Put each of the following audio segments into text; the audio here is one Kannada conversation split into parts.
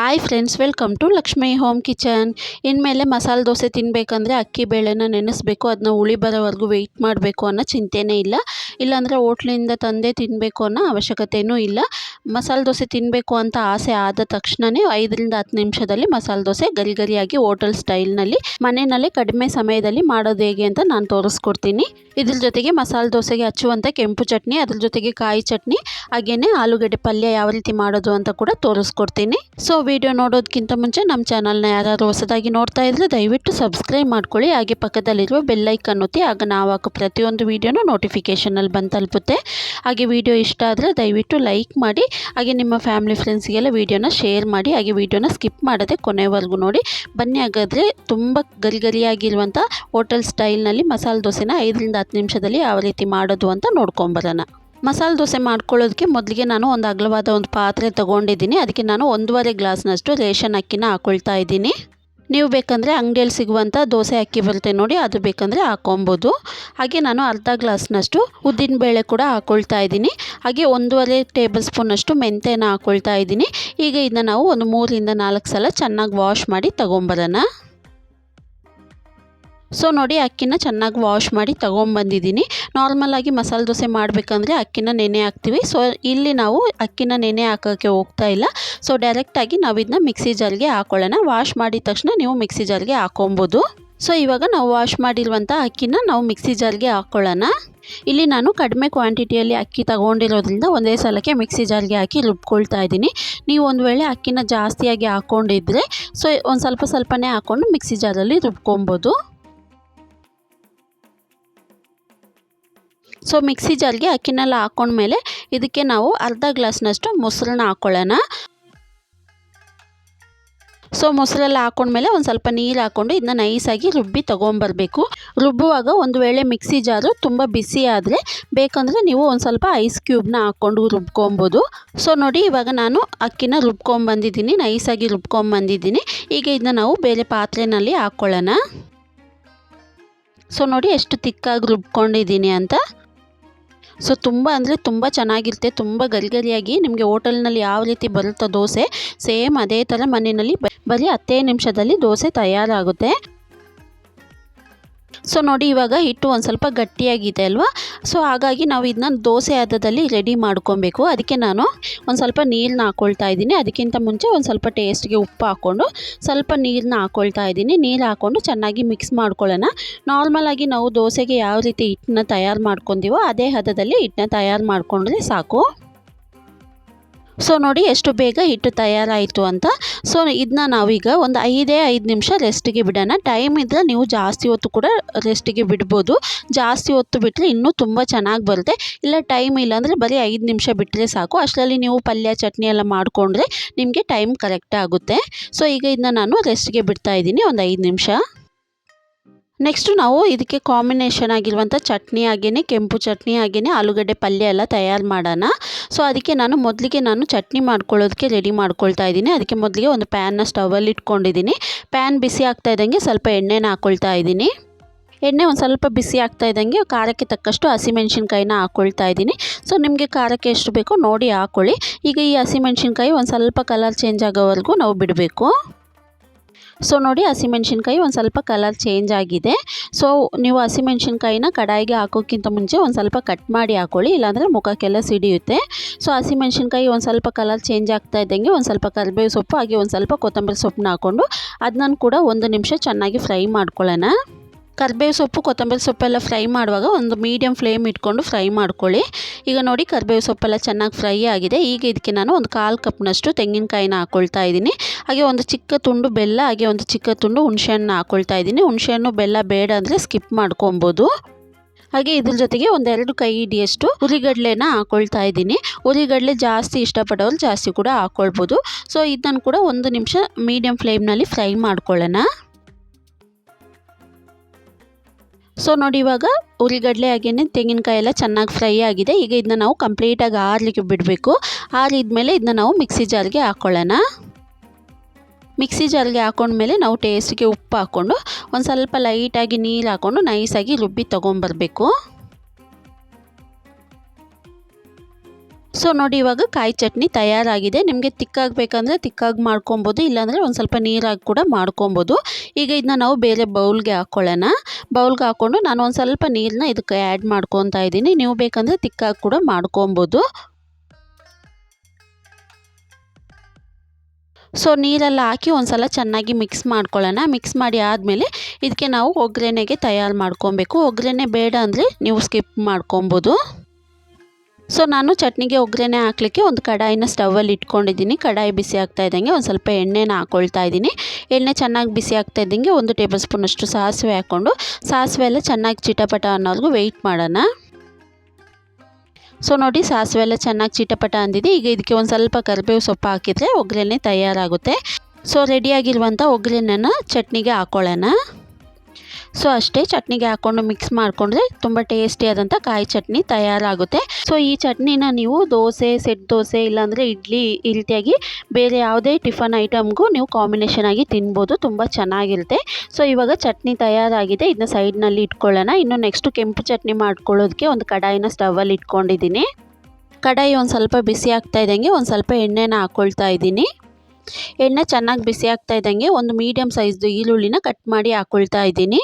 Hi friends welcome to Lakshmi home kitchen ಇನ್ಮೇಲೆ ಮಸಾಲೆ ದೋಸೆ ತಿನ್ನಬೇಕಂದ್ರೆ ಅಕ್ಕಿ ಬೇಳೆನ ನೆನೆಸ್ಬೇಕು ಅದನ್ನ ಉಳಿ ಬರೋವರೆಗೂ ವೆಯ್ಟ್ ಮಾಡಬೇಕು ಅನ್ನೋ ಚಿಂತೆನೇ ಇಲ್ಲ. ಇಲ್ಲಾಂದರೆ ಹೋಟ್ಲಿಂದ ತಂದೆ ತಿನ್ನಬೇಕು ಅನ್ನೋ ಅವಶ್ಯಕತೆಯೂ ಇಲ್ಲ. ಮಸಾಲೆ ದೋಸೆ ತಿನ್ನಬೇಕು ಅಂತ ಆಸೆ ಆದ ತಕ್ಷಣವೇ ಐದರಿಂದ ಹತ್ತು ನಿಮಿಷದಲ್ಲಿ ಮಸಾಲೆ ದೋಸೆ ಗರಿ ಗರಿಯಾಗಿ ಹೋಟೆಲ್ ಸ್ಟೈಲ್ನಲ್ಲಿ, ಮನೆಯಲ್ಲೇ ಕಡಿಮೆ ಸಮಯದಲ್ಲಿ ಮಾಡೋದು ಹೇಗೆ ಅಂತ ನಾನು ತೋರಿಸ್ಕೊಡ್ತೀನಿ. ಇದ್ರ ಜೊತೆಗೆ ಮಸಾಲೆ ದೋಸೆಗೆ ಹಚ್ಚುವಂಥ ಕೆಂಪು ಚಟ್ನಿ, ಅದ್ರ ಜೊತೆಗೆ ಕಾಯಿ ಚಟ್ನಿ ಹಾಗೆಯೇ ಆಲೂಗಡ್ಡೆ ಪಲ್ಯ ಯಾವ ರೀತಿ ಮಾಡೋದು ಅಂತ ಕೂಡ ತೋರಿಸ್ಕೊಡ್ತೀನಿ. ಸೊ ವಿಡಿಯೋ ನೋಡೋದಕ್ಕಿಂತ ಮುಂಚೆ ನಮ್ಮ ಚಾನಲ್ನ ಯಾರಾದರೂ ಹೊಸದಾಗಿ ನೋಡ್ತಾ ಇದ್ದರೆ ದಯವಿಟ್ಟು ಸಬ್ಸ್ಕ್ರೈಬ್ ಮಾಡ್ಕೊಳ್ಳಿ. ಹಾಗೆ ಪಕ್ಕದಲ್ಲಿರುವ ಬೆಲ್ಲೈಕನ್ ಒತ್ತಿ, ಆಗ ನಾವು ಹಾಕೋ ಪ್ರತಿಯೊಂದು ವೀಡಿಯೋನೂ ನೋಟಿಫಿಕೇಷನಲ್ಲಿ ಬಂದು ತಲುಪುತ್ತೆ. ಹಾಗೆ ವಿಡಿಯೋ ಇಷ್ಟ ಆದರೆ ದಯವಿಟ್ಟು ಲೈಕ್ ಮಾಡಿ, ಹಾಗೆ ನಿಮ್ಮ ಫ್ಯಾಮಿಲಿ ಫ್ರೆಂಡ್ಸ್ಗೆಲ್ಲ ವೀಡಿಯೋನ ಶೇರ್ ಮಾಡಿ, ಹಾಗೆ ವೀಡಿಯೋನ ಸ್ಕಿಪ್ ಮಾಡದೆ ಕೊನೆವರೆಗೂ ನೋಡಿ. ಬನ್ನಿ ಹಾಗಾದರೆ ತುಂಬ ಗರಿಗರಿಯಾಗಿರುವಂಥ ಹೋಟೆಲ್ ಸ್ಟೈಲ್ನಲ್ಲಿ ಮಸಾಲೆ ದೋಸೆನ ಐದರಿಂದ ಹತ್ತು ನಿಮಿಷದಲ್ಲಿ ಯಾವ ರೀತಿ ಮಾಡೋದು ಅಂತ ನೋಡ್ಕೊಂಬರೋಣ ಮಸಾಲೆ ದೋಸೆ ಮಾಡ್ಕೊಳ್ಳೋದಕ್ಕೆ ಮೊದಲಿಗೆ ನಾನು ಒಂದು ಅಗಲವಾದ ಒಂದು ಪಾತ್ರೆ ತೊಗೊಂಡಿದ್ದೀನಿ. ಅದಕ್ಕೆ ನಾನು ಒಂದೂವರೆ ಗ್ಲಾಸ್ನಷ್ಟು ರೇಷನ್ ಅಕ್ಕಿನ ಹಾಕ್ಕೊಳ್ತಾ ಇದ್ದೀನಿ. ನೀವು ಬೇಕಂದರೆ ಅಂಗಡಿಯಲ್ಲಿ ಸಿಗುವಂಥ ದೋಸೆ ಅಕ್ಕಿ ಬರುತ್ತೆ ನೋಡಿ, ಅದು ಬೇಕಂದರೆ ಹಾಕೊಬೋದು. ಹಾಗೆ ನಾನು ಅರ್ಧ ಗ್ಲಾಸ್ನಷ್ಟು ಉದ್ದಿನಬೇಳೆ ಕೂಡ ಹಾಕ್ಕೊಳ್ತಾ ಇದ್ದೀನಿ. ಹಾಗೆ ಒಂದೂವರೆ ಟೇಬಲ್ ಸ್ಪೂನಷ್ಟು ಮೆಂತೆನ ಹಾಕ್ಕೊಳ್ತಾ ಇದ್ದೀನಿ. ಈಗ ಇದನ್ನ ನಾವು ಒಂದು ಮೂರರಿಂದ ನಾಲ್ಕು ಸಲ ಚೆನ್ನಾಗಿ ವಾಶ್ ಮಾಡಿ ತೊಗೊಂಬರೋಣ. ಸೊ ನೋಡಿ ಅಕ್ಕಿನ ಚೆನ್ನಾಗಿ ವಾಶ್ ಮಾಡಿ ತೊಗೊಂಬಂದಿದ್ದೀನಿ. ನಾರ್ಮಲಾಗಿ ಮಸಾಲೆ ದೋಸೆ ಮಾಡಬೇಕಂದ್ರೆ ಅಕ್ಕಿನ ನೆನೆ ಹಾಕ್ತೀವಿ. ಸೊ ಇಲ್ಲಿ ನಾವು ಅಕ್ಕಿನ ನೆನೆ ಹಾಕೋಕ್ಕೆ ಹೋಗ್ತಾ ಇಲ್ಲ. ಸೊ ಡೈರೆಕ್ಟಾಗಿ ನಾವು ಇದನ್ನ ಮಿಕ್ಸಿ ಜಾರ್ಗೆ ಹಾಕೊಳ್ಳೋಣ. ವಾಶ್ ಮಾಡಿದ ತಕ್ಷಣ ನೀವು ಮಿಕ್ಸಿ ಜಾರ್ಗೆ ಹಾಕೊಬೋದು. ಸೊ ಇವಾಗ ನಾವು ವಾಶ್ ಮಾಡಿರುವಂಥ ಅಕ್ಕಿನ ನಾವು ಮಿಕ್ಸಿ ಜಾರ್ಗೆ ಹಾಕ್ಕೊಳ್ಳೋಣ ಇಲ್ಲಿ ನಾನು ಕಡಿಮೆ ಕ್ವಾಂಟಿಟಿಯಲ್ಲಿ ಅಕ್ಕಿ ತಗೊಂಡಿರೋದ್ರಿಂದ ಒಂದೇ ಸಲಕ್ಕೆ ಮಿಕ್ಸಿ ಜಾರ್ಗೆ ಹಾಕಿ ರುಬ್ಕೊಳ್ತಾ ಇದ್ದೀನಿ. ನೀವು ಒಂದು ವೇಳೆ ಅಕ್ಕಿನ ಜಾಸ್ತಿಯಾಗಿ ಹಾಕ್ಕೊಂಡಿದ್ರೆ ಸೊ ಒಂದು ಸ್ವಲ್ಪ ಸ್ವಲ್ಪನೇ ಹಾಕ್ಕೊಂಡು ಮಿಕ್ಸಿ ಜಾರಲ್ಲಿ ರುಬ್ಕೊಬೋದು. ಸೊ ಮಿಕ್ಸಿ ಜಾರ್ಗೆ ಅಕ್ಕಿನೆಲ್ಲ ಹಾಕೊಂಡ್ಮೇಲೆ ಇದಕ್ಕೆ ನಾವು ಅರ್ಧ ಗ್ಲಾಸ್ನಷ್ಟು ಮೊಸರನ್ನ ಹಾಕ್ಕೊಳ್ಳೋಣ ಸೊ ಮೊಸರೆಲ್ಲ ಹಾಕೊಂಡ್ಮೇಲೆ ಒಂದು ಸ್ವಲ್ಪ ನೀರು ಹಾಕ್ಕೊಂಡು ಇದನ್ನ ನೈಸಾಗಿ ರುಬ್ಬಿ ತೊಗೊಂಬರ್ಬೇಕು. ರುಬ್ಬುವಾಗ ಒಂದು ವೇಳೆ ಮಿಕ್ಸಿ ಜಾರು ತುಂಬ ಬಿಸಿ ಆದರೆ ಬೇಕಂದರೆ ನೀವು ಒಂದು ಸ್ವಲ್ಪ ಐಸ್ ಕ್ಯೂಬ್ನ ಹಾಕ್ಕೊಂಡು ರುಬ್ಕೊಬೋದು. ಸೊ ನೋಡಿ ಇವಾಗ ನಾನು ಅಕ್ಕಿನ ರುಬ್ಕೊಂಬಂದಿದ್ದೀನಿ, ನೈಸಾಗಿ ರುಬ್ಕೊಂಬಂದಿದ್ದೀನಿ. ಈಗ ಇದನ್ನ ನಾವು ಬೇರೆ ಪಾತ್ರೆಯಲ್ಲಿ ಹಾಕ್ಕೊಳ್ಳೋಣ ಸೊ ನೋಡಿ ಎಷ್ಟು ತಿಕ್ಕಾಗಿ ರುಬ್ಕೊಂಡಿದ್ದೀನಿ ಅಂತ. ಸೊ ತುಂಬ ಅಂದರೆ ತುಂಬ ಚೆನ್ನಾಗಿರುತ್ತೆ, ತುಂಬ ಗರಿ ಗರಿಯಾಗಿ ನಿಮಗೆ ಹೋಟೆಲ್ನಲ್ಲಿ ಯಾವ ರೀತಿ ಬರುತ್ತೋ ದೋಸೆ, ಸೇಮ್ ಅದೇ ಥರ ಮನೆಯಲ್ಲಿ ಬರೀ ಹತ್ತೇ ನಿಮಿಷದಲ್ಲಿ ದೋಸೆ ತಯಾರಾಗುತ್ತೆ. ಸೊ ನೋಡಿ ಇವಾಗ ಹಿಟ್ಟು ಒಂದು ಸ್ವಲ್ಪ ಗಟ್ಟಿಯಾಗಿದೆ ಅಲ್ವಾ? ಸೊ ಹಾಗಾಗಿ ನಾವು ಇದನ್ನ ದೋಸೆ ಹದದಲ್ಲಿ ರೆಡಿ ಮಾಡ್ಕೊಬೇಕು. ಅದಕ್ಕೆ ನಾನು ಒಂದು ಸ್ವಲ್ಪ ನೀರನ್ನ ಹಾಕ್ಕೊಳ್ತಾ ಇದ್ದೀನಿ. ಅದಕ್ಕಿಂತ ಮುಂಚೆ ಒಂದು ಸ್ವಲ್ಪ ಟೇಸ್ಟ್ಗೆ ಉಪ್ಪು ಹಾಕ್ಕೊಂಡು ಸ್ವಲ್ಪ ನೀರನ್ನ ಹಾಕ್ಕೊಳ್ತಾ ಇದ್ದೀನಿ. ನೀರು ಹಾಕ್ಕೊಂಡು ಚೆನ್ನಾಗಿ ಮಿಕ್ಸ್ ಮಾಡ್ಕೊಳ್ಳೋಣ. ನಾರ್ಮಲಾಗಿ ನಾವು ದೋಸೆಗೆ ಯಾವ ರೀತಿ ಹಿಟ್ಟನ್ನ ತಯಾರು ಮಾಡ್ಕೊತೀವೋ ಅದೇ ಹದದಲ್ಲಿ ಹಿಟ್ಟನ್ನ ತಯಾರು ಮಾಡಿಕೊಂಡ್ರೆ ಸಾಕು. ಸೊ ನೋಡಿ ಎಷ್ಟು ಬೇಗ ಹಿಟ್ಟು ತಯಾರಾಯಿತು ಅಂತ. ಸೊ ಇದನ್ನ ನಾವೀಗ ಒಂದು ಐದೇ, ಐದು ನಿಮಿಷ ರೆಸ್ಟಿಗೆ ಬಿಡೋಣ. ಟೈಮ್ ಇದ್ದರೆ ನೀವು ಜಾಸ್ತಿ ಹೊತ್ತು ಕೂಡ ರೆಸ್ಟಿಗೆ ಬಿಡ್ಬೋದು. ಜಾಸ್ತಿ ಹೊತ್ತು ಬಿಟ್ಟರೆ ಇನ್ನೂ ತುಂಬ ಚೆನ್ನಾಗಿ ಬರುತ್ತೆ. ಇಲ್ಲ ಟೈಮ್ ಇಲ್ಲಾಂದರೆ ಬರೀ ಐದು ನಿಮಿಷ ಬಿಟ್ಟರೆ ಸಾಕು. ಅಷ್ಟರಲ್ಲಿ ನೀವು ಪಲ್ಯ, ಚಟ್ನಿ ಎಲ್ಲ ಮಾಡಿಕೊಂಡ್ರೆ ನಿಮಗೆ ಟೈಮ್ ಕರೆಕ್ಟ್ ಆಗುತ್ತೆ. ಸೊ ಈಗ ಇದನ್ನ ನಾನು ರೆಸ್ಟಿಗೆ ಬಿಡ್ತಾ ಇದ್ದೀನಿ. ಒಂದು ಐದು ನಿಮಿಷ. ನೆಕ್ಸ್ಟು ನಾವು ಇದಕ್ಕೆ ಕಾಂಬಿನೇಷನ್ ಆಗಿರುವಂಥ ಚಟ್ನಿ ಹಾಗೆಯೇ ಕೆಂಪು ಚಟ್ನಿ ಹಾಗೆಯೇ ಆಲೂಗಡ್ಡೆ ಪಲ್ಯ ಎಲ್ಲ ತಯಾರು ಮಾಡೋಣ. ಸೊ ಅದಕ್ಕೆ ನಾನು ಮೊದಲಿಗೆ ನಾನು ಚಟ್ನಿ ಮಾಡ್ಕೊಳ್ಳೋದಕ್ಕೆ ರೆಡಿ ಮಾಡ್ಕೊಳ್ತಾ ಇದ್ದೀನಿ. ಅದಕ್ಕೆ ಮೊದಲಿಗೆ ಒಂದು ಪ್ಯಾನ್ನ ಸ್ಟವಲ್ಲಿ ಇಟ್ಕೊಂಡಿದ್ದೀನಿ. ಪ್ಯಾನ್ ಬಿಸಿ ಆಗ್ತಾ ಇದ್ದಂಗೆ ಸ್ವಲ್ಪ ಎಣ್ಣೆನ ಹಾಕ್ಕೊಳ್ತಾ ಇದ್ದೀನಿ. ಎಣ್ಣೆ ಒಂದು ಸ್ವಲ್ಪ ಬಿಸಿ ಆಗ್ತಾ ಇದ್ದಂಗೆ ಖಾರಕ್ಕೆ ತಕ್ಕಷ್ಟು ಹಸಿಮೆಣ್ಸಿನ್ಕಾಯಿನ ಹಾಕ್ಕೊಳ್ತಾ ಇದ್ದೀನಿ. ಸೊ ನಿಮಗೆ ಖಾರಕ್ಕೆ ಎಷ್ಟು ಬೇಕೋ ನೋಡಿ ಹಾಕ್ಕೊಳ್ಳಿ ಈಗ ಈ ಹಸಿಮೆಣ್ಸಿನ್ಕಾಯಿ ಒಂದು ಸ್ವಲ್ಪ ಕಲರ್ ಚೇಂಜ್ ಆಗೋವರೆಗೂ ನಾವು ಬಿಡಬೇಕು. ಸೊ ನೋಡಿ ಹಸಿಮೆಣ್ಸಿನ್ಕಾಯಿ ಒಂದು ಸ್ವಲ್ಪ ಕಲರ್ ಚೇಂಜ್ ಆಗಿದೆ. ಸೊ ನೀವು ಹಸಿಮೆಣ್ಸಿನ್ಕಾಯಿನ ಕಡಾಯಿಗೆ ಹಾಕೋಕ್ಕಿಂತ ಮುಂಚೆ ಒಂದು ಸ್ವಲ್ಪ ಕಟ್ ಮಾಡಿ ಹಾಕೊಳ್ಳಿ, ಇಲ್ಲಾಂದರೆ ಮುಖಕ್ಕೆಲ್ಲ ಸಿಡಿಯುತ್ತೆ. ಸೊ ಹಸಿಮೆಣ್ಸಿನ್ಕಾಯಿ ಒಂದು ಸ್ವಲ್ಪ ಕಲರ್ ಚೇಂಜ್ ಆಗ್ತಾ ಇದ್ದಂಗೆ ಒಂದು ಸ್ವಲ್ಪ ಕರಿಬೇವು ಸೊಪ್ಪು ಹಾಗೆ ಒಂದು ಸ್ವಲ್ಪ ಕೊತ್ತಂಬರಿ ಸೊಪ್ಪನ್ನ ಹಾಕ್ಕೊಂಡು ಅದನ್ನ ಕೂಡ ಒಂದು ನಿಮಿಷ ಚೆನ್ನಾಗಿ ಫ್ರೈ ಮಾಡ್ಕೊಳ್ಳೋಣ. ಕರಿಬೇವು ಸೊಪ್ಪು, ಕೊತ್ತಂಬರಿ ಸೊಪ್ಪೆಲ್ಲ ಫ್ರೈ ಮಾಡುವಾಗ ಒಂದು ಮೀಡಿಯಂ ಫ್ಲೇಮ್ ಇಟ್ಕೊಂಡು ಫ್ರೈ ಮಾಡ್ಕೊಳ್ಳಿ. ಈಗ ನೋಡಿ ಕರ್ಬೇವು ಸೊಪ್ಪೆಲ್ಲ ಚೆನ್ನಾಗಿ ಫ್ರೈ ಆಗಿದೆ. ಈಗ ಇದಕ್ಕೆ ನಾನು ಒಂದು ಕಾಲು ಕಪ್ನಷ್ಟು ತೆಂಗಿನಕಾಯಿನ ಹಾಕ್ಕೊಳ್ತಾ ಇದ್ದೀನಿ. ಹಾಗೆ ಒಂದು ಚಿಕ್ಕ ತುಂಡು ಬೆಲ್ಲ, ಹಾಗೆ ಒಂದು ಚಿಕ್ಕ ತುಂಡು ಹುಣಸೆಹಣ್ಣು ಹಾಕ್ಕೊಳ್ತಾ ಇದ್ದೀನಿ. ಹುಣಸೆಹಣ್ಣು, ಬೆಲ್ಲ ಬೇಡ ಅಂದರೆ ಸ್ಕಿಪ್ ಮಾಡ್ಕೊಬೋದು. ಹಾಗೆ ಇದ್ರ ಜೊತೆಗೆ ಒಂದೆರಡು ಕೈ ಹಿಡಿಯಷ್ಟು ಉರಿಗಡ್ಲೆನ ಹಾಕೊಳ್ತಾ ಇದ್ದೀನಿ. ಉರಿಗಡ್ಲೆ ಜಾಸ್ತಿ ಇಷ್ಟಪಡೋರು ಜಾಸ್ತಿ ಕೂಡ ಹಾಕ್ಕೊಳ್ಬೋದು ಸೊ ಇದನ್ನು ಕೂಡ ಒಂದು ನಿಮಿಷ ಮೀಡಿಯಂ ಫ್ಲೇಮ್ನಲ್ಲಿ ಫ್ರೈ ಮಾಡ್ಕೊಳ್ಳೋಣ. ಸೊ ನೋಡಿ ಇವಾಗ ಉರಿಗಡಲೆ ಹಾಗೆಯೇ ತೆಂಗಿನಕಾಯಿ ಎಲ್ಲ ಚೆನ್ನಾಗಿ ಫ್ರೈ ಆಗಿದೆ. ಈಗ ಇದನ್ನ ನಾವು ಕಂಪ್ಲೀಟಾಗಿ ಆರಲಿಕ್ಕೆ ಬಿಡಬೇಕು. ಆರಿದ್ಮೇಲೆ ಇದನ್ನ ನಾವು ಮಿಕ್ಸಿ ಜಾರ್ಗೆ ಹಾಕ್ಕೊಳ್ಳೋಣ ಮಿಕ್ಸಿ ಜಾರ್ಗೆ ಹಾಕೊಂಡ್ಮೇಲೆ ನಾವು ಟೇಸ್ಟಿಗೆ ಉಪ್ಪು ಹಾಕ್ಕೊಂಡು ಒಂದು ಸ್ವಲ್ಪ ಲೈಟಾಗಿ ನೀರು ಹಾಕ್ಕೊಂಡು ನೈಸಾಗಿ ರುಬ್ಬಿ ತೊಗೊಂಬರ್ಬೇಕು. ಸೊ ನೋಡಿ, ಇವಾಗ ಕಾಯಿ ಚಟ್ನಿ ತಯಾರಾಗಿದೆ. ನಿಮಗೆ ತಿಕ್ಕಾಗಿ ಬೇಕಂದರೆ ತಿಕ್ಕಾಗಿ ಮಾಡ್ಕೊಬೋದು, ಇಲ್ಲಾಂದರೆ ಒಂದು ಸ್ವಲ್ಪ ನೀರಾಗಿ ಕೂಡ ಮಾಡ್ಕೊಬೋದು. ಈಗ ಇದನ್ನ ನಾವು ಬೇರೆ ಬೌಲ್ಗೆ ಹಾಕ್ಕೊಳ್ಳೋಣ ಬೌಲ್ಗೆ ಹಾಕ್ಕೊಂಡು ನಾನು ಒಂದು ಸ್ವಲ್ಪ ನೀರನ್ನ ಇದಕ್ಕೆ ಆ್ಯಡ್ ಮಾಡ್ಕೊತಾ ಇದ್ದೀನಿ. ನೀವು ಬೇಕಂದರೆ ತಿಕ್ಕಾಗಿ ಕೂಡ ಮಾಡ್ಕೊಬೋದು. ಸೊ ನೀರೆಲ್ಲ ಹಾಕಿ ಒಂದು ಸಲ ಚೆನ್ನಾಗಿ ಮಿಕ್ಸ್ ಮಾಡ್ಕೊಳ್ಳೋಣ. ಮಿಕ್ಸ್ ಮಾಡಿ ಆದಮೇಲೆ ಇದಕ್ಕೆ ನಾವು ಒಗ್ಗರಣೆಗೆ ತಯಾರು ಮಾಡ್ಕೊಬೇಕು. ಒಗ್ಗರಣೆ ಬೇಡ ಅಂದರೆ ನೀವು ಸ್ಕಿಪ್ ಮಾಡ್ಕೊಬೋದು. ಸೊ ನಾನು ಚಟ್ನಿಗೆ ಒಗ್ಗರಣೆ ಹಾಕಲಿಕ್ಕೆ ಒಂದು ಕಡಾಯಿನ ಸ್ಟವಲ್ಲಿ ಇಟ್ಕೊಂಡಿದ್ದೀನಿ. ಕಡಾಯಿ ಬಿಸಿ ಆಗ್ತಾ ಇದ್ದಂಗೆ ಒಂದು ಸ್ವಲ್ಪ ಎಣ್ಣೆನ ಹಾಕ್ಕೊಳ್ತಾ ಇದ್ದೀನಿ. ಎಣ್ಣೆ ಚೆನ್ನಾಗಿ ಬಿಸಿ ಆಗ್ತಾ ಇದ್ದಂಗೆ ಒಂದು ಟೇಬಲ್ ಸ್ಪೂನಷ್ಟು ಸಾಸಿವೆ ಹಾಕ್ಕೊಂಡು, ಸಾಸಿವೆ ಎಲ್ಲ ಚೆನ್ನಾಗಿ ಚಿಟಪಟ ಅನ್ನೋರ್ಗು ವೆಯ್ಟ್ ಮಾಡೋಣ. ಸೊ ನೋಡಿ ಸಾಸಿವೆ ಎಲ್ಲ ಚೆನ್ನಾಗಿ ಚಿಟಪಟ ಅಂದಿದೆ. ಈಗ ಇದಕ್ಕೆ ಒಂದು ಸ್ವಲ್ಪ ಕರಿಬೇವು ಸೊಪ್ಪು ಹಾಕಿದರೆ ಒಗ್ಗರಣೆ ತಯಾರಾಗುತ್ತೆ. ಸೊ ರೆಡಿಯಾಗಿರುವಂಥ ಒಗ್ಗರಣೆನ ಚಟ್ನಿಗೆ ಹಾಕ್ಕೊಳ್ಳೋಣ ಸೊ ಅಷ್ಟೇ ಚಟ್ನಿಗೆ ಹಾಕ್ಕೊಂಡು ಮಿಕ್ಸ್ ಮಾಡಿಕೊಂಡ್ರೆ ತುಂಬ ಟೇಸ್ಟಿಯಾದಂಥ ಕಾಯಿ ಚಟ್ನಿ ತಯಾರಾಗುತ್ತೆ. ಸೊ ಈ ಚಟ್ನಿನ ನೀವು ದೋಸೆ ಸೆಟ್ ದೋಸೆ ಇಲ್ಲಾಂದರೆ ಇಡ್ಲಿ ಈ ರೀತಿಯಾಗಿ ಬೇರೆ ಯಾವುದೇ ಟಿಫನ್ ಐಟಮ್ಗೂ ನೀವು ಕಾಂಬಿನೇಷನ್ ಆಗಿ ತಿನ್ಬೋದು. ತುಂಬ ಚೆನ್ನಾಗಿರುತ್ತೆ. ಸೊ ಇವಾಗ ಚಟ್ನಿ ತಯಾರಾಗಿದೆ. ಇದನ್ನ ಸೈಡ್ನಲ್ಲಿ ಇಟ್ಕೊಳ್ಳೋಣ. ಇನ್ನು ನೆಕ್ಸ್ಟು ಕೆಂಪು ಚಟ್ನಿ ಮಾಡ್ಕೊಳ್ಳೋದಕ್ಕೆ ಒಂದು ಕಡಾಯಿನ ಸ್ಟವಲ್ಲಿ ಇಟ್ಕೊಂಡಿದ್ದೀನಿ. ಕಡಾಯಿ ಒಂದು ಸ್ವಲ್ಪ ಬಿಸಿ ಆಗ್ತಾ ಇದ್ದಂಗೆ ಒಂದು ಸ್ವಲ್ಪ ಎಣ್ಣೆನ ಹಾಕ್ಕೊಳ್ತಾ ಇದ್ದೀನಿ. ಎಣ್ಣೆ ಚೆನ್ನಾಗಿ ಬಿಸಿ ಆಗ್ತಾ ಇದ್ದಂಗೆ ಒಂದು ಮೀಡಿಯಮ್ ಸೈಜ್ದು ಈರುಳ್ಳಿನ ಕಟ್ ಮಾಡಿ ಹಾಕ್ಕೊಳ್ತಾ ಇದ್ದೀನಿ.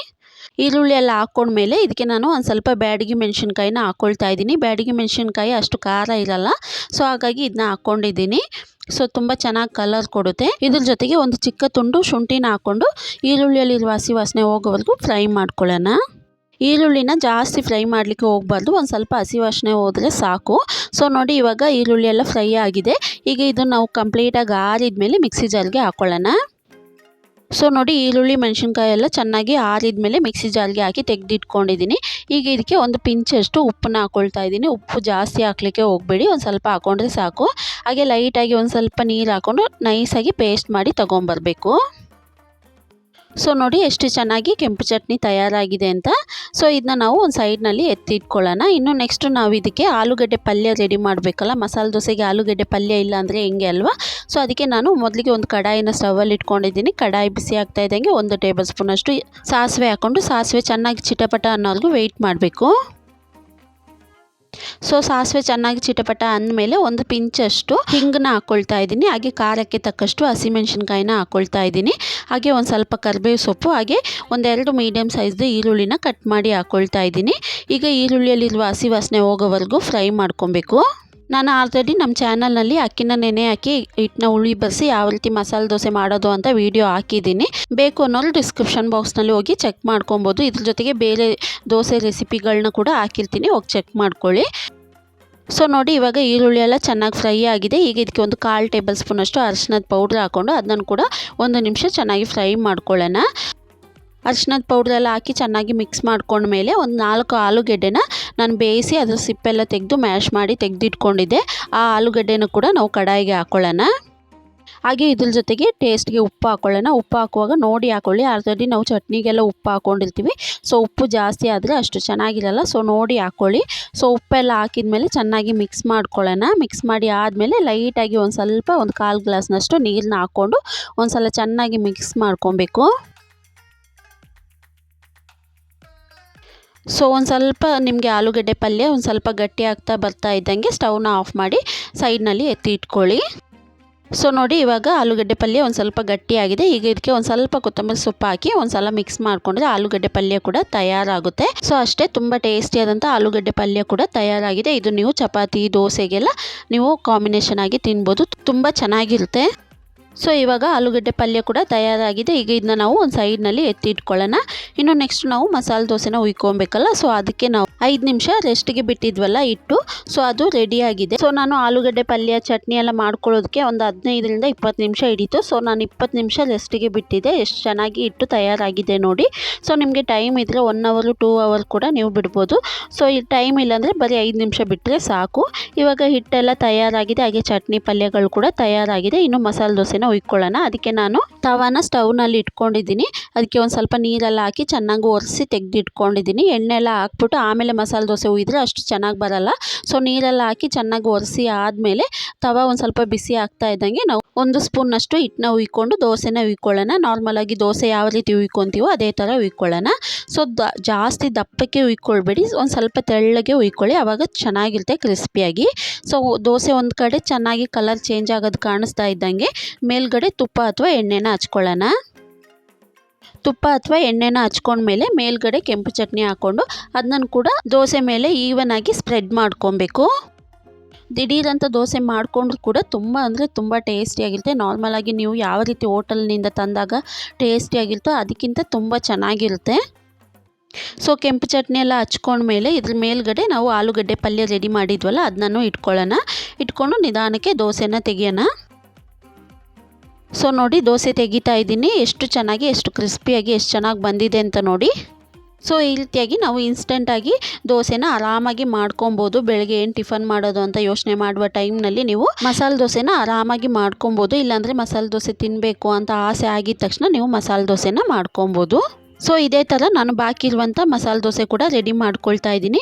ಈರುಳ್ಳಿ ಎಲ್ಲ ಹಾಕ್ಕೊಂಡ್ಮೇಲೆ ಇದಕ್ಕೆ ನಾನು ಒಂದು ಸ್ವಲ್ಪ ಬ್ಯಾಡಗಿ ಮೆಣಸಿನ್ಕಾಯಿನ ಹಾಕ್ಕೊಳ್ತಾ ಇದ್ದೀನಿ. ಬ್ಯಾಡಗಿ ಮೆಣಸಿನ್ಕಾಯಿ ಅಷ್ಟು ಖಾರ ಇರಲ್ಲ. ಸೊ, ಹಾಗಾಗಿ ಇದನ್ನ ಹಾಕ್ಕೊಂಡಿದ್ದೀನಿ. ಸೊ, ತುಂಬ ಚೆನ್ನಾಗಿ ಕಲರ್ ಕೊಡುತ್ತೆ. ಇದ್ರ ಜೊತೆಗೆ ಒಂದು ಚಿಕ್ಕ ತುಂಡು ಶುಂಠಿನ ಹಾಕ್ಕೊಂಡು ಈರುಳ್ಳಿಯಲ್ಲಿರುವ ಹಸಿ ವಾಸನೆ ಹೋಗೋವರೆಗೂ ಫ್ರೈ ಮಾಡ್ಕೊಳ್ಳೋಣ. ಈರುಳ್ಳಿನ ಜಾಸ್ತಿ ಫ್ರೈ ಮಾಡಲಿಕ್ಕೆ ಹೋಗಬಾರ್ದು. ಒಂದು ಸ್ವಲ್ಪ ಹಸಿ ವಾಸನೆ ಹೋದರೆ ಸಾಕು. ಸೊ, ನೋಡಿ ಇವಾಗ ಈರುಳ್ಳಿ ಎಲ್ಲ ಫ್ರೈ ಆಗಿದೆ. ಈಗ ಇದನ್ನು ನಾವು ಕಂಪ್ಲೀಟಾಗಿ ಆರಿದ ಮೇಲೆ ಮಿಕ್ಸಿ ಜಾರ್ಗೆ ಹಾಕ್ಕೊಳ್ಳೋಣ. ಸೊ ನೋಡಿ ಈರುಳ್ಳಿ ಮೆಣಸಿನ್ಕಾಯಿ ಎಲ್ಲ ಚೆನ್ನಾಗಿ ಆರಿದ ಮೇಲೆ ಮಿಕ್ಸಿ ಜಾರ್ಗೆ ಹಾಕಿ ತೆಗೆದಿಟ್ಕೊಂಡಿದ್ದೀನಿ. ಈಗ ಇದಕ್ಕೆ ಒಂದು ಪಿಂಚಷ್ಟು ಉಪ್ಪನ್ನ ಹಾಕ್ಕೊಳ್ತಾ ಇದ್ದೀನಿ. ಉಪ್ಪು ಜಾಸ್ತಿ ಹಾಕ್ಲಿಕ್ಕೆ ಹೋಗಬೇಡಿ. ಒಂದು ಸ್ವಲ್ಪ ಹಾಕ್ಕೊಂಡ್ರೆ ಸಾಕು. ಹಾಗೆ ಲೈಟಾಗಿ ಒಂದು ಸ್ವಲ್ಪ ನೀರು ಹಾಕ್ಕೊಂಡು ನೈಸಾಗಿ ಪೇಸ್ಟ್ ಮಾಡಿ ತೊಗೊಂಬರ್ಬೇಕು. ಸೊ ನೋಡಿ ಎಷ್ಟು ಚೆನ್ನಾಗಿ ಕೆಂಪು ಚಟ್ನಿ ತಯಾರಾಗಿದೆ ಅಂತ. ಸೊ ಇದನ್ನ ನಾವು ಒಂದು ಸೈಡ್ನಲ್ಲಿ ಎತ್ತಿಟ್ಕೊಳ್ಳೋಣ. ಇನ್ನು ನೆಕ್ಸ್ಟು ನಾವು ಇದಕ್ಕೆ ಆಲೂಗಡ್ಡೆ ಪಲ್ಯ ರೆಡಿ ಮಾಡಬೇಕಲ್ಲ. ಮಸಾಲೆ ದೋಸೆಗೆ ಆಲೂಗಡ್ಡೆ ಪಲ್ಯ ಇಲ್ಲ ಅಂದರೆ ಹೆಂಗೆ ಅಲ್ವಾ? ಸೊ ಅದಕ್ಕೆ ನಾನು ಮೊದಲಿಗೆ ಒಂದು ಕಡಾಯಿನ ಸ್ಟವಲ್ಲಿ ಇಟ್ಕೊಂಡಿದ್ದೀನಿ. ಕಡಾಯಿ ಬಿಸಿ ಆಗ್ತಾ ಇದ್ದಂಗೆ ಒಂದು ಟೇಬಲ್ ಸ್ಪೂನಷ್ಟು ಸಾಸಿವೆ ಹಾಕ್ಕೊಂಡು ಸಾಸಿವೆ ಚೆನ್ನಾಗಿ ಚಿಟಪಟ ಅನ್ನೋರ್ಗು ವೆಯ್ಟ್ ಮಾಡಬೇಕು. ಸೊ ಸಾಸಿವೆ ಚೆನ್ನಾಗಿ ಚಿಟಪಟ ಅಂದಮೇಲೆ ಒಂದು ಪಿಂಚಷ್ಟು ಹಿಂಗನ್ನ ಹಾಕ್ಕೊಳ್ತಾ ಇದ್ದೀನಿ. ಹಾಗೆ ಖಾರಕ್ಕೆ ತಕ್ಕಷ್ಟು ಹಸಿಮೆಣ್ಸಿನ್ಕಾಯಿನ ಹಾಕ್ಕೊಳ್ತಾ ಇದ್ದೀನಿ. ಹಾಗೆ ಒಂದು ಸ್ವಲ್ಪ ಕರಿಬೇವು ಸೊಪ್ಪು, ಹಾಗೆ ಒಂದೆರಡು ಮೀಡಿಯಮ್ ಸೈಜ್ದು ಈರುಳ್ಳಿನ ಕಟ್ ಮಾಡಿ ಹಾಕ್ಕೊಳ್ತಾ ಇದ್ದೀನಿ. ಈಗ ಈರುಳ್ಳಿಯಲ್ಲಿರುವ ಹಸಿ ವಾಸನೆ ಹೋಗೋವರೆಗೂ ಫ್ರೈ ಮಾಡ್ಕೊಬೇಕು. ನಾನು ಆಲ್ರೆಡಿ ನಮ್ಮ ಚಾನಲ್ನಲ್ಲಿ ಅಕ್ಕಿನ ನೆನೆ ಹಾಕಿ, ಹಿಟ್ಟನ್ನ ಉಳಿ ಬಸಿ ಯಾವ ರೀತಿ ಮಸಾಲೆ ದೋಸೆ ಮಾಡೋದು ಅಂತ ವಿಡಿಯೋ ಹಾಕಿದ್ದೀನಿ. ಬೇಕು ಅನ್ನೋರು ಡಿಸ್ಕ್ರಿಪ್ಷನ್ ಬಾಕ್ಸ್ನಲ್ಲಿ ಹೋಗಿ ಚೆಕ್ ಮಾಡ್ಕೊಬೋದು. ಇದ್ರ ಜೊತೆಗೆ ಬೇರೆ ದೋಸೆ ರೆಸಿಪಿಗಳನ್ನ ಕೂಡ ಹಾಕಿರ್ತೀನಿ. ಹೋಗಿ ಚೆಕ್ ಮಾಡ್ಕೊಳ್ಳಿ. ಸೊ ನೋಡಿ, ಇವಾಗ ಈರುಳ್ಳಿ ಎಲ್ಲ ಚೆನ್ನಾಗಿ ಫ್ರೈ ಆಗಿದೆ. ಈಗ ಇದಕ್ಕೆ ಒಂದು ಕಾಲು ಟೇಬಲ್ ಸ್ಪೂನಷ್ಟು ಅರಿಶಿನದ ಪೌಡ್ರ್ ಹಾಕ್ಕೊಂಡು ಅದನ್ನು ಕೂಡ ಒಂದು ನಿಮಿಷ ಚೆನ್ನಾಗಿ ಫ್ರೈ ಮಾಡ್ಕೊಳ್ಳೋಣ. ಅರಿಶಿನದ ಪೌಡ್ರೆಲ್ಲ ಹಾಕಿ ಚೆನ್ನಾಗಿ ಮಿಕ್ಸ್ ಮಾಡ್ಕೊಂಡ್ಮೇಲೆ ಒಂದು ನಾಲ್ಕು ಆಲೂಗೆಡ್ಡೆನ ನಾನು ಬೇಯಿಸಿ ಅದರ ಸಿಪ್ಪೆಲ್ಲ ತೆಗೆದು ಮ್ಯಾಶ್ ಮಾಡಿ ತೆಗೆದಿಟ್ಕೊಂಡಿದ್ದೆ. ಆ ಆಲೂಗಡ್ಡೆನೂ ಕೂಡ ನಾವು ಕಡಾಯಿಗೆ ಹಾಕೊಳ್ಳೋಣ. ಹಾಗೆ ಇದ್ರ ಜೊತೆಗೆ ಟೇಸ್ಟ್ಗೆ ಉಪ್ಪು ಹಾಕ್ಕೊಳ್ಳೋಣ ಉಪ್ಪು ಹಾಕುವಾಗ ನೋಡಿ ಹಾಕ್ಕೊಳ್ಳಿ ಆಲ್ರೆಡಿ ನಾವು ಚಟ್ನಿಗೆಲ್ಲ ಉಪ್ಪು ಹಾಕ್ಕೊಂಡಿರ್ತೀವಿ ಸೊ, ಉಪ್ಪು ಜಾಸ್ತಿ ಆದರೆ ಅಷ್ಟು ಚೆನ್ನಾಗಿರಲ್ಲ. ಸೊ, ನೋಡಿ ಹಾಕ್ಕೊಳ್ಳಿ ಸೊ, ಉಪ್ಪೆಲ್ಲ ಹಾಕಿದ್ಮೇಲೆ ಚೆನ್ನಾಗಿ ಮಿಕ್ಸ್ ಮಾಡ್ಕೊಳ್ಳೋಣ. ಮಿಕ್ಸ್ ಮಾಡಿ ಆದಮೇಲೆ ಲೈಟಾಗಿ ಒಂದು ಸ್ವಲ್ಪ ಒಂದು ಕಾಲು ಗ್ಲಾಸ್ನಷ್ಟು ನೀರನ್ನ ಹಾಕ್ಕೊಂಡು ಒಂದು ಸಲ ಚೆನ್ನಾಗಿ ಮಿಕ್ಸ್ ಮಾಡ್ಕೊಬೇಕು. ಸೊ ಒಂದು ಸ್ವಲ್ಪ ನಿಮಗೆ ಆಲೂಗಡ್ಡೆ ಪಲ್ಯ ಒಂದು ಸ್ವಲ್ಪ ಗಟ್ಟಿ ಆಗ್ತಾ ಬರ್ತಾ ಇದ್ದಂಗೆ ಸ್ಟವ್ನ ಆಫ್ ಮಾಡಿ ಸೈಡ್ನಲ್ಲಿ ಎತ್ತಿ ಇಟ್ಕೊಳ್ಳಿ. ಸೊ ನೋಡಿ ಇವಾಗ ಆಲೂಗಡ್ಡೆ ಪಲ್ಯ ಒಂದು ಸ್ವಲ್ಪ ಗಟ್ಟಿಯಾಗಿದೆ ಈಗ ಇದಕ್ಕೆ ಒಂದು ಸ್ವಲ್ಪ ಕೊತ್ತಂಬರಿ ಸೊಪ್ಪು ಹಾಕಿ ಒಂದು ಸಲ ಮಿಕ್ಸ್ ಮಾಡಿಕೊಂಡ್ರೆ ಆಲೂಗಡ್ಡೆ ಪಲ್ಯ ಕೂಡ ತಯಾರಾಗುತ್ತೆ. ಸೊ ಅಷ್ಟೇ ತುಂಬ ಟೇಸ್ಟಿಯಾದಂಥ ಆಲೂಗಡ್ಡೆ ಪಲ್ಯ ಕೂಡ ತಯಾರಾಗಿದೆ. ಇದು ನೀವು ಚಪಾತಿ, ದೋಸೆಗೆಲ್ಲ ನೀವು ಕಾಂಬಿನೇಷನ್ ಆಗಿ ತಿನ್ಬೋದು. ತುಂಬ ಚೆನ್ನಾಗಿರುತ್ತೆ. ಸೊ ಇವಾಗ ಆಲೂಗಡ್ಡೆ ಪಲ್ಯ ಕೂಡ ತಯಾರಾಗಿದೆ. ಈಗ ಇದನ್ನ ನಾವು ಒಂದು ಸೈಡ್ನಲ್ಲಿ ಎತ್ತಿ ಇಟ್ಕೊಳ್ಳೋಣ. ಇನ್ನು ನೆಕ್ಸ್ಟ್ ನಾವು ಮಸಾಲೆ ದೋಸೆನ ಉಯ್ಕೊಬೇಕಲ್ಲ ಸೊ ಅದಕ್ಕೆ ನಾವು ಐದು ನಿಮಿಷ ರೆಸ್ಟ್ಗೆ ಬಿಟ್ಟಿದ್ವಲ್ಲ ಇಟ್ಟು ಸೊ ಅದು ರೆಡಿಯಾಗಿದೆ ಸೊ ನಾನು ಆಲೂಗಡ್ಡೆ ಪಲ್ಯ, ಚಟ್ನಿ ಎಲ್ಲ ಮಾಡ್ಕೊಳ್ಳೋದಕ್ಕೆ ಒಂದು ಹದಿನೈದರಿಂದ ಇಪ್ಪತ್ತು ನಿಮಿಷ ಹಿಡಿತು. ಸೊ ನಾನು ಇಪ್ಪತ್ತು ನಿಮಿಷ ರೆಸ್ಟ್ಗೆ ಬಿಟ್ಟಿದ್ದೆ. ಎಷ್ಟು ಚೆನ್ನಾಗಿ ಇಟ್ಟು ತಯಾರಾಗಿದೆ ನೋಡಿ. ಸೊ ನಿಮಗೆ ಟೈಮ್ ಇದ್ದರೆ ಒನ್ ಅವರು ಟೂ ಅವರ್ ಕೂಡ ನೀವು ಬಿಡ್ಬೋದು. ಸೊ ಈ ಟೈಮ್ ಇಲ್ಲಾಂದರೆ ಬರೀ ಐದು ನಿಮಿಷ ಬಿಟ್ಟರೆ ಸಾಕು. ಇವಾಗ ಹಿಟ್ಟೆಲ್ಲ ತಯಾರಾಗಿದೆ, ಹಾಗೆ ಚಟ್ನಿ ಪಲ್ಯಗಳು ಕೂಡ ತಯಾರಾಗಿದೆ. ಇನ್ನು ಮಸಾಲೆ ದೋಸೆನ ಉಯ್ಕೊಳ್ಳೋಣ ಅದಕ್ಕೆ ನಾನು ತವಾನ ಸ್ಟವ್ನಲ್ಲಿ ಇಟ್ಕೊಂಡಿದ್ದೀನಿ. ಅದಕ್ಕೆ ಒಂದು ಸ್ವಲ್ಪ ನೀರೆಲ್ಲ ಹಾಕಿ ಚೆನ್ನಾಗಿ ಒರೆಸಿ ತೆಗೆದಿಟ್ಕೊಂಡಿದ್ದೀನಿ. ಎಣ್ಣೆ ಎಲ್ಲ ಹಾಕ್ಬಿಟ್ಟು ಆಮೇಲೆ ಮಸಾಲೆ ದೋಸೆ ಉಯ್ದರೆ ಅಷ್ಟು ಚೆನ್ನಾಗಿ ಬರಲ್ಲ. ಸೊ, ನೀರೆಲ್ಲ ಹಾಕಿ ಚೆನ್ನಾಗಿ ಒರೆಸಿ ಆದಮೇಲೆ ತವ ಒಂದು ಸ್ವಲ್ಪ ಬಿಸಿ ಆಗ್ತಾ ಇದ್ದಂಗೆ ನಾವು ಒಂದು ಸ್ಪೂನಷ್ಟು ಹಿಟ್ಟನ್ನ ಉಯ್ಕೊಂಡು ದೋಸೆನ ಉಯ್ಕೊಳ್ಳೋಣ ನಾರ್ಮಲಾಗಿ ದೋಸೆ ಯಾವ ರೀತಿ ಹುಯ್ಕೊತೀವೋ ಅದೇ ಥರ ಉಯ್ಕೊಳ್ಳೋಣ ಸೊ, ದ ಜಾಸ್ತಿ ದಪ್ಪಕ್ಕೆ ಉಯ್ಕೊಳ್ಬೇಡಿ ಒಂದು ಸ್ವಲ್ಪ ತೆಳ್ಳಗೆ ಉಯ್ಕೊಳ್ಳಿ ಆವಾಗ ಚೆನ್ನಾಗಿರುತ್ತೆ ಕ್ರಿಸ್ಪಿಯಾಗಿ. ಸೊ, ದೋಸೆ ಒಂದು ಕಡೆ ಚೆನ್ನಾಗಿ ಕಲರ್ ಚೇಂಜ್ ಆಗೋದು ಕಾಣಿಸ್ತಾ ಇದ್ದಂಗೆ. ಮೇಲ್ಗಡೆ ತುಪ್ಪ ಅಥವಾ ಎಣ್ಣೆನ ಹಚ್ಕೊಳ್ಳೋಣ. ತುಪ್ಪ ಅಥವಾ ಎಣ್ಣೆನ ಹಚ್ಕೊಂಡ್ಮೇಲೆ ಮೇಲ್ಗಡೆ ಕೆಂಪು ಚಟ್ನಿ ಹಾಕ್ಕೊಂಡು ಅದನ್ನು ಕೂಡ ದೋಸೆ ಮೇಲೆ ಈವನ್ ಆಗಿ ಸ್ಪ್ರೆಡ್ ಮಾಡ್ಕೊಬೇಕು. ದಿಢೀರಂಥ ದೋಸೆ ಮಾಡಿಕೊಂಡ್ರು ಕೂಡ ತುಂಬ ಅಂದರೆ ತುಂಬ ಟೇಸ್ಟಿಯಾಗಿರುತ್ತೆ ನಾರ್ಮಲಾಗಿ ನೀವು ಯಾವ ರೀತಿ ಹೋಟೆಲ್ನಿಂದ ತಂದಾಗ ಟೇಸ್ಟಿಯಾಗಿರ್ತೋ ಅದಕ್ಕಿಂತ ತುಂಬ ಚೆನ್ನಾಗಿರುತ್ತೆ. ಸೊ ಕೆಂಪು ಚಟ್ನಿ ಎಲ್ಲ ಹಚ್ಕೊಂಡ್ಮೇಲೆ ಇದ್ರ ಮೇಲ್ಗಡೆ ನಾವು ಆಲೂಗಡ್ಡೆ ಪಲ್ಯ ರೆಡಿ ಮಾಡಿದ್ವಲ್ಲ ಅದನ್ನೂ ಇಟ್ಕೊಳ್ಳೋಣ. ಇಟ್ಕೊಂಡು ನಿಧಾನಕ್ಕೆ ದೋಸೆನ ತೆಗಿಯೋಣ. ಸೊ ನೋಡಿ, ದೋಸೆ ತೆಗಿತಾ ಇದ್ದೀನಿ. ಎಷ್ಟು ಚೆನ್ನಾಗಿ, ಎಷ್ಟು ಕ್ರಿಸ್ಪಿಯಾಗಿ, ಎಷ್ಟು ಚೆನ್ನಾಗಿ ಬಂದಿದೆ ಅಂತ ನೋಡಿ. ಸೊ ಈ ರೀತಿಯಾಗಿ ನಾವು ಇನ್ಸ್ಟೆಂಟಾಗಿ ದೋಸೆನ ಆರಾಮಾಗಿ ಮಾಡ್ಕೊಬೋದು. ಬೆಳಗ್ಗೆ ಏನು ಟಿಫನ್ ಮಾಡೋದು ಅಂತ ಯೋಚನೆ ಮಾಡುವ ಟೈಮ್ನಲ್ಲಿ ನೀವು ಮಸಾಲೆ ದೋಸೆನ ಆರಾಮಾಗಿ ಮಾಡ್ಕೊಬೋದು. ಇಲ್ಲಾಂದರೆ ಮಸಾಲೆ ದೋಸೆ ತಿನ್ನಬೇಕು ಅಂತ ಆಸೆ ಆಗಿದ ತಕ್ಷಣ ನೀವು ಮಸಾಲೆ ದೋಸೆನ ಮಾಡ್ಕೊಬೋದು. ಸೊ ಇದೇ ಥರ ನಾನು ಬಾಕಿ ಇರುವಂಥ ಮಸಾಲೆ ದೋಸೆ ಕೂಡ ರೆಡಿ ಮಾಡ್ಕೊಳ್ತಾ ಇದ್ದೀನಿ.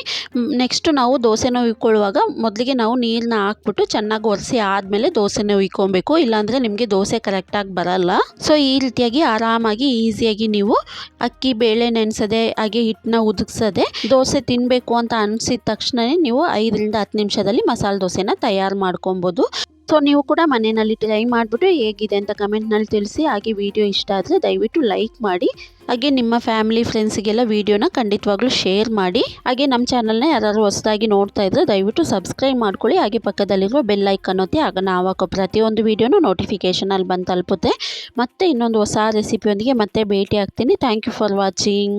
ನೆಕ್ಸ್ಟು ನಾವು ದೋಸೆನ ಉಯ್ಕೊಳ್ಳುವಾಗ ಮೊದಲಿಗೆ ನಾವು ನೀರನ್ನ ಹಾಕ್ಬಿಟ್ಟು ಚೆನ್ನಾಗಿ ಒರೆಸಿ ಆದಮೇಲೆ ದೋಸೆನ ಉಯ್ಕೊಬೇಕು ಇಲ್ಲಾಂದರೆ ನಿಮಗೆ ದೋಸೆ ಕರೆಕ್ಟಾಗಿ ಬರಲ್ಲ. ಸೊ ಈ ರೀತಿಯಾಗಿ ಆರಾಮಾಗಿ ಈಸಿಯಾಗಿ ನೀವು ಅಕ್ಕಿ, ಬೇಳೆ ನೆನೆಸದೆ, ಹಾಗೆ ಹಿಟ್ಟನ್ನ ಉದುಗ್ಸದೆ ದೋಸೆ ತಿನ್ನಬೇಕು ಅಂತ ಅನಿಸಿದ ತಕ್ಷಣವೇ ನೀವು ಐದರಿಂದ ಹತ್ತು ನಿಮಿಷದಲ್ಲಿ ಮಸಾಲೆ ದೋಸೆನ ತಯಾರು ಮಾಡ್ಕೊಬೋದು. ಸೊ ನೀವು ಕೂಡ ಮನೆಯಲ್ಲಿ ಟ್ರೈ ಮಾಡಿಬಿಟ್ಟು ಹೇಗಿದೆ ಅಂತ ಕಮೆಂಟ್ನಲ್ಲಿ ತಿಳಿಸಿ. ಹಾಗೆ ವಿಡಿಯೋ ಇಷ್ಟ ಆದರೆ ದಯವಿಟ್ಟು ಲೈಕ್ ಮಾಡಿ. ಹಾಗೆ ನಿಮ್ಮ ಫ್ಯಾಮಿಲಿ ಫ್ರೆಂಡ್ಸ್ಗೆಲ್ಲ ವೀಡಿಯೋನ ಖಂಡಿತವಾಗ್ಲೂ ಶೇರ್ ಮಾಡಿ. ಹಾಗೆ ನಮ್ಮ ಚಾನಲ್ನ ಯಾರಾದರೂ ಹೊಸದಾಗಿ ನೋಡ್ತಾ ಇದ್ದರೆ ದಯವಿಟ್ಟು ಸಬ್ಸ್ಕ್ರೈಬ್ ಮಾಡ್ಕೊಳ್ಳಿ. ಹಾಗೆ ಪಕ್ಕದಲ್ಲಿರುವ ಬೆಲ್ ಐಕನ್ ಒತ್ತಿ, ಆಗ ನಾವು ಹಾಕೋ ಪ್ರತಿಯೊಂದು ವೀಡಿಯೋನೂ ನೋಟಿಫಿಕೇಷನಲ್ಲಿ ಬಂದು ತಲುಪುತ್ತೆ. ಮತ್ತೆ ಇನ್ನೊಂದು ಹೊಸ ರೆಸಿಪಿಯೊಂದಿಗೆ ಮತ್ತೆ ಭೇಟಿ ಆಗ್ತೀನಿ ಥ್ಯಾಂಕ್ ಯು ಫಾರ್ ವಾಚಿಂಗ್